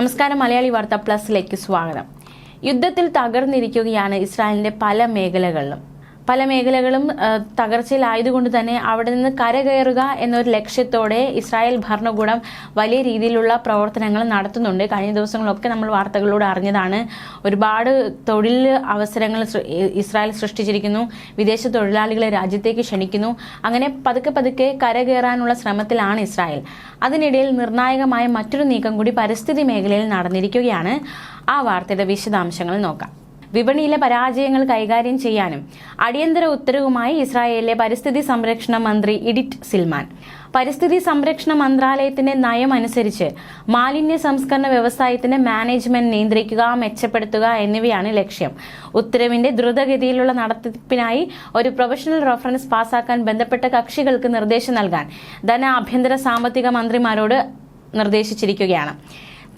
നമസ്കാരം മലയാളി വാർത്ത പ്ലസിലേക്ക് സ്വാഗതം. യുദ്ധത്തിൽ തകർന്നിരിക്കുകയാണ് ഇസ്രായേലിന്റെ പല മേഖലകളിലും. പല മേഖലകളും തകർച്ചയിലായതുകൊണ്ട് തന്നെ അവിടെ നിന്ന് കരകയറുക എന്നൊരു ലക്ഷ്യത്തോടെ ഇസ്രായേൽ ഭരണകൂടം വലിയ രീതിയിലുള്ള പ്രവർത്തനങ്ങൾ നടത്തുന്നുണ്ട്. കഴിഞ്ഞ ദിവസങ്ങളൊക്കെ നമ്മൾ വാർത്തകളിലൂടെ അറിഞ്ഞതാണ്. ഒരുപാട് തൊഴിൽ അവസരങ്ങൾ ഇസ്രായേൽ സൃഷ്ടിച്ചിരിക്കുന്നു. വിദേശ തൊഴിലാളികളെ രാജ്യത്തേക്ക് ക്ഷണിക്കുന്നു. അങ്ങനെ പതുക്കെ പതുക്കെ കരകയറാനുള്ള ശ്രമത്തിലാണ് ഇസ്രായേൽ. അതിനിടയിൽ നിർണായകമായ മറ്റൊരു നീക്കം കൂടി പരിസ്ഥിതി മേഖലയിൽ നടന്നിരിക്കുകയാണ്. ആ വാർത്തയുടെ വിശദാംശങ്ങൾ നോക്കാം. വിപണിയിലെ പരാജയങ്ങൾ കൈകാര്യം ചെയ്യാനും അടിയന്തര ഉത്തരവുമായി ഇസ്രായേലിലെ പരിസ്ഥിതി സംരക്ഷണ മന്ത്രി ഇഡിറ്റ് സിൽമാൻ. പരിസ്ഥിതി സംരക്ഷണ മന്ത്രാലയത്തിന്റെ നയം അനുസരിച്ച് മാലിന്യ സംസ്കരണ വ്യവസായത്തിന്റെ മാനേജ്മെന്റ് നിയന്ത്രിക്കുക മെച്ചപ്പെടുത്തുക എന്നിവയാണ് ലക്ഷ്യം. ഉത്തരവിന്റെ ദ്രുതഗതിയിലുള്ള നടത്തിപ്പിനായി ഒരു പ്രൊഫഷണൽ റഫറൻസ് പാസാക്കാൻ ബന്ധപ്പെട്ട കക്ഷികൾക്ക് നിർദ്ദേശം നൽകാൻ ധന ആഭ്യന്തര സാമ്പത്തിക മന്ത്രിമാരോട് നിർദ്ദേശിച്ചിരിക്കുകയാണ്.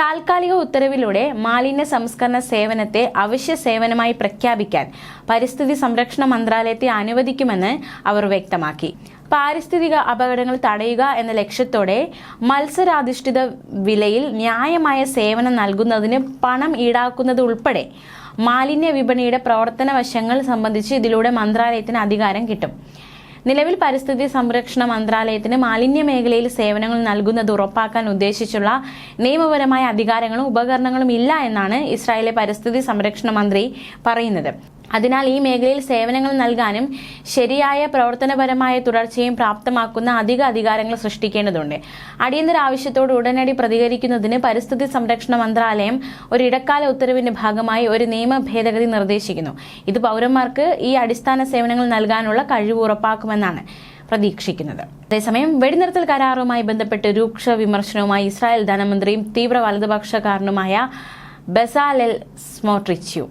താൽക്കാലിക ഉത്തരവിലൂടെ മാലിന്യ സംസ്കരണ സേവനത്തെ അവശ്യ സേവനമായി പ്രഖ്യാപിക്കാൻ പരിസ്ഥിതി സംരക്ഷണ മന്ത്രാലയത്തെ അനുവദിക്കുമെന്ന് അവർ വ്യക്തമാക്കി. പാരിസ്ഥിതിക അപകടങ്ങൾ തടയുക എന്ന ലക്ഷ്യത്തോടെ മത്സരാധിഷ്ഠിത വിലയിൽ ന്യായമായ സേവനം നൽകുന്നതിന് പണം ഈടാക്കുന്നത് ഉൾപ്പെടെ മാലിന്യ വിപണിയുടെ പ്രവർത്തന വശങ്ങൾ സംബന്ധിച്ച് ഇതിലൂടെ മന്ത്രാലയത്തിന് അധികാരം കിട്ടും. നിലവിൽ പരിസ്ഥിതി സംരക്ഷണ മന്ത്രാലയത്തിന് മാലിന്യ മേഖലയിൽ സേവനങ്ങൾ നൽകുന്നത് ഉറപ്പാക്കാൻ ഉദ്ദേശിച്ചുള്ള നിയമപരമായ അധികാരങ്ങളും ഉപകരണങ്ങളും ഇല്ല എന്നാണ് ഇസ്രായേലിലെ പരിസ്ഥിതി സംരക്ഷണ മന്ത്രി പറയുന്നത്. അതിനാൽ ഈ മേഖലയിൽ സേവനങ്ങൾ നൽകാനും ശരിയായ പ്രവർത്തനപരമായ തുടർച്ചയും പ്രാപ്തമാക്കുന്ന അധിക അധികാരങ്ങൾ സൃഷ്ടിക്കേണ്ടതുണ്ട്. അടിയന്തര ആവശ്യത്തോട് ഉടനടി പ്രതികരിക്കുന്നതിന് പരിസ്ഥിതി സംരക്ഷണ മന്ത്രാലയം ഒരു ഇടക്കാല ഉത്തരവിന്റെ ഭാഗമായി ഒരു നിയമ ഭേദഗതി നിർദ്ദേശിക്കുന്നു. ഇത് പൗരന്മാർക്ക് ഈ അടിസ്ഥാന സേവനങ്ങൾ നൽകാനുള്ള കഴിവ് ഉറപ്പാക്കുമെന്നാണ് പ്രതീക്ഷിക്കുന്നത്. അതേസമയം വെടിനിർത്തൽ കരാറുമായി ബന്ധപ്പെട്ട് രൂക്ഷ വിമർശനവുമായി ഇസ്രായേൽ ധനമന്ത്രിയും തീവ്ര വലതുപക്ഷക്കാരനുമായ ബസാലെൽ സ്മോട്രിച്ചു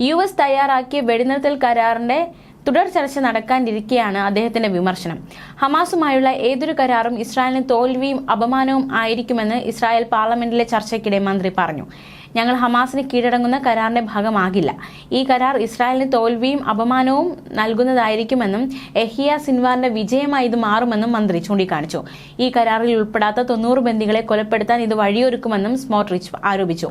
യു എസ് തയ്യാറാക്കിയ വെടിനിർത്തൽ കരാറിന്റെ തുടർ ചർച്ച നടക്കാനിരിക്കെയാണ് അദ്ദേഹത്തിന്റെ വിമർശനം. ഹമാസുമായുള്ള ഏതൊരു കരാറും ഇസ്രായേലിന് തോൽവിയും അപമാനവും ആയിരിക്കുമെന്ന് ഇസ്രായേൽ പാർലമെന്റിലെ ചർച്ചയ്ക്കിടെ മന്ത്രി പറഞ്ഞു. ഞങ്ങൾ ഹമാസിന് കീഴടങ്ങുന്ന കരാറിന്റെ ഭാഗമാകില്ല. ഈ കരാർ ഇസ്രായേലിന് തോൽവിയും അപമാനവും നൽകുന്നതായിരിക്കുമെന്നും എഹിയ സിൻവാറിന്റെ വിജയമായി ഇത് മാറുമെന്നും മന്ത്രി ചൂണ്ടിക്കാണിച്ചു. ഈ കരാറിൽ ഉൾപ്പെടാത്ത തൊണ്ണൂറ് ബന്ദികളെ കൊലപ്പെടുത്താൻ ഇത് വഴിയൊരുക്കുമെന്നും സ്മോട്രിച്ച് ആരോപിച്ചു.